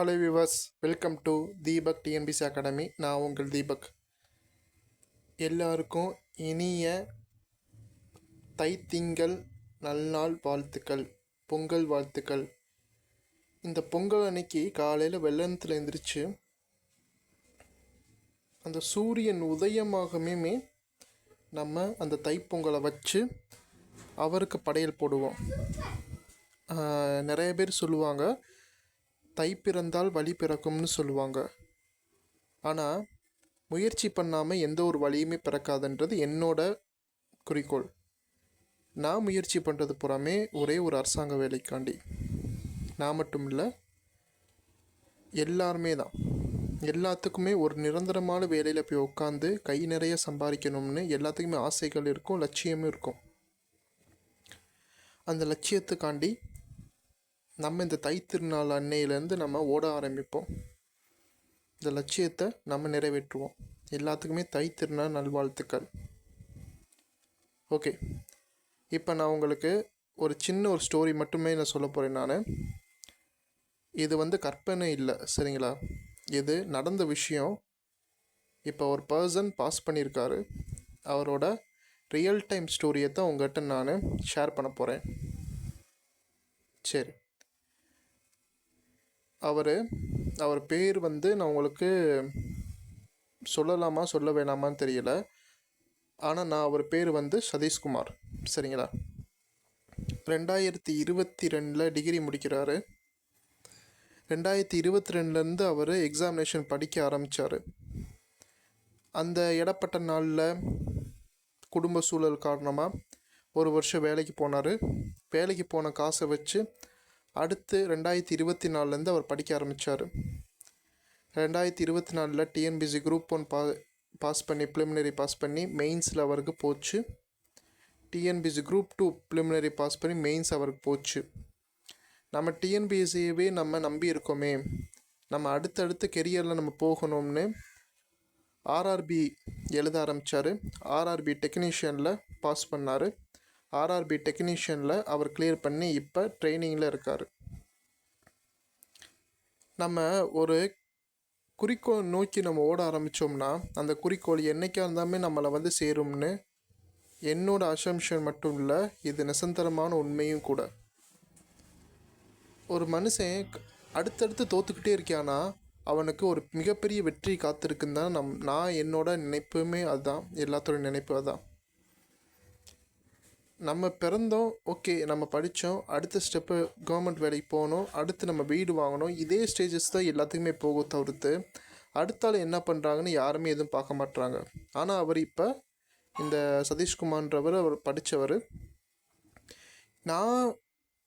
Hello viewers welcome to Deepak TNPSC academy நான் உங்கள் தீபக் எல்லாருக்கும் இனிய தைத்திங்கள் நல்நாள் வாழ்த்துக்கள் பொங்கல் வாழ்த்துக்கள். இந்த பொங்கல் அன்னைக்கு காலையில் வெள்ளத்தில் எழுந்திரிச்சு அந்த சூரியன் உதயமாகமே நம்ம அந்த தைப்பொங்கலை வச்சு அவருக்கு படையல் போடுவோம். நிறைய பேர் சொல்லுவாங்க தை பிறந்தால் வழி பிறக்கும்னு சொல்லுவாங்க. ஆனால் முயற்சி பண்ணாமல் எந்த ஒரு வழியுமே பிறக்காதுன்றது என்னோட குறிக்கோள். நான் முயற்சி பண்ணுறது புறமே ஒரே ஒரு அரசாங்க வேலைக்காண்டி. நான் மட்டும் இல்லை எல்லாருமே தான். எல்லாத்துக்குமே ஒரு நிரந்தரமான வேலையில் போய் உட்காந்து கை நிறைய சம்பாதிக்கணும்னு எல்லாத்துக்குமே ஆசைகள் இருக்கும் லட்சியமும் இருக்கும். அந்த லட்சியத்துக்காண்டி நம்ம இந்த தை திருநாள் அன்னையிலேருந்து நம்ம ஓட ஆரம்பிப்போம். இந்த லட்சியத்தை நம்ம நிறைவேற்றுவோம். எல்லாத்துக்குமே தை திருநாள் நல்வாழ்த்துக்கள். ஓகே. இப்போ நான் உங்களுக்கு ஒரு சின்ன ஒரு ஸ்டோரி மட்டுமே நான் சொல்ல போகிறேன் நான். இது வந்து கற்பனை இல்லை சரிங்களா? இது நடந்த விஷயம். இப்போ ஒரு பர்சன் பாஸ் பண்ணியிருக்காரு. அவரோட ரியல் டைம் ஸ்டோரியை தான் உங்கள்கிட்ட நான் ஷேர் பண்ண போகிறேன் சரி. அவர் அவர் பேர் வந்து நான் உங்களுக்கு சொல்லலாமா சொல்ல வேணாமான்னு தெரியல. ஆனால் நான் அவர் பேர் வந்து சதீஷ்குமார். சரிங்களா? ரெண்டாயிரத்தி இருபத்தி ரெண்டில் டிகிரி முடிக்கிறாரு. ரெண்டாயிரத்தி இருபத்தி ரெண்டுலேருந்து அவர் எக்ஸாமினேஷன் படிக்க ஆரம்பித்தார் அந்த இடப்பட்ட நாளில் குடும்ப சூழல் காரணமாக ஒரு வருஷம் வேலைக்கு போனார். வேலைக்கு போன காசை வச்சு அடுத்து ரெண்டாயிரத்தி இருபத்தி நாலுலேருந்து அவர் படிக்க ஆரம்பித்தார் ரெண்டாயிரத்தி இருபத்தி நாலில் டிஎன்பிசி குரூப் ஒன் பா பாஸ் பண்ணி ப்ளிமினரி பாஸ் பண்ணி மெயின்ஸில் அவருக்கு போச்சு. TNPSC group two preliminary pass பண்ணி மெயின்ஸ் அவருக்கு போச்சு. நம்ம டிஎன்பிஎஸ்சியவே நம்ம நம்பி இருக்கோமே. நம்ம அடுத்தடுத்து கெரியரில் நம்ம போகணும்னு ஆர்ஆர்பி எழுத ஆரம்பித்தார் ஆர்ஆர்பி டெக்னீஷியனில் பாஸ் பண்ணார். ஆர்ஆர்பி டெக்னீஷியனில் அவர் கிளியர் பண்ணி இப்போ ட்ரைனிங்கில் இருக்கார். நம்ம ஒரு குறிக்கோள் நோக்கி நம்ம ஓட ஆரம்பித்தோம்னா அந்த குறிக்கோள் என்றைக்கா இருந்தாலுமே நம்மளை வந்து சேரும்னு என்னோட அசம்ஷன் மட்டும் இல்லை இது நிசந்தரமான உண்மையும் கூட. ஒரு மனுஷன் அடுத்தடுத்து தோத்துக்கிட்டே இருக்கானா அவனுக்கு ஒரு மிகப்பெரிய வெற்றி காத்திருக்குன்னு தான் நம் நான் என்னோட நினைப்புமே அதுதான் எல்லாத்தோட நினைப்பு அதுதான். நம்ம பிறந்தோம் ஓகே நம்ம படித்தோம் அடுத்த ஸ்டெப்பு கவர்மெண்ட் வேலைக்கு போகணும் அடுத்து நம்ம வீடு வாங்கணும் இதே ஸ்டேஜஸ் தான் எல்லாத்துக்குமே போகும் தவிர்த்து அடுத்தால என்ன பண்ணுறாங்கன்னு யாருமே எதுவும் பார்க்க மாட்றாங்க. ஆனால் அவர் இப்போ இந்த சதீஷ்குமார்ன்றவர் அவர் படித்தவர் நான்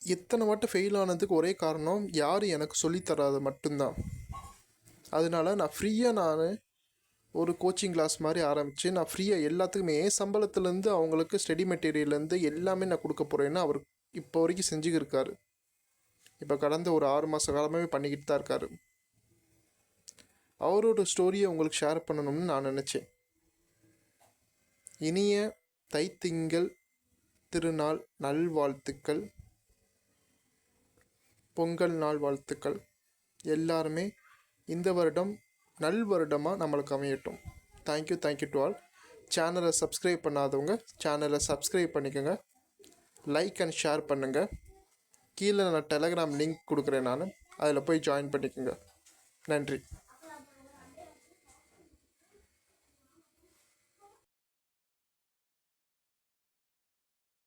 எத்தனை வாட்டி ஃபெயில் ஆனதுக்கு ஒரே காரணம் யாரும் எனக்கு சொல்லித் தராது மட்டும்தான். அதனால நான் ஃப்ரீயாக நான் ஒரு கோச்சிங் கிளாஸ் மாதிரி ஆரம்பித்து நான் ஃப்ரீயாக எல்லாத்துக்குமே என் சம்பளத்துலேருந்து அவங்களுக்கு ஸ்டடி மெட்டீரியல்லேருந்து எல்லாமே நான் கொடுக்க போகிறேன்னு அவர் இப்போ வரைக்கும் செஞ்சுக்கிருக்காரு. இப்போ கடந்த ஒரு ஆறு மாத காலமாகவே பண்ணிக்கிட்டு தான் இருக்காரு. அவரோட ஸ்டோரியை உங்களுக்கு ஷேர் பண்ணணும்னு நான் நினச்சேன். இனிய தைத்திங்கள் திருநாள் நல்வாழ்த்துக்கள். பொங்கல் நாள் வாழ்த்துக்கள். எல்லாருமே இந்த வருடம் நல் வருடமாக நம்மளுக்கு அமையட்டும். Thank you thank you to all சேனலை சப்ஸ்கிரைப் பண்ணாதவங்க சேனலை சப்ஸ்கிரைப் பண்ணிக்கோங்க. லைக் அண்ட் ஷேர் பண்ணுங்கள் கீழே நான் டெலகிராம் லிங்க் கொடுக்குறேன் நான். அதில் போய் ஜாயின் பண்ணிக்கோங்க. நன்றி.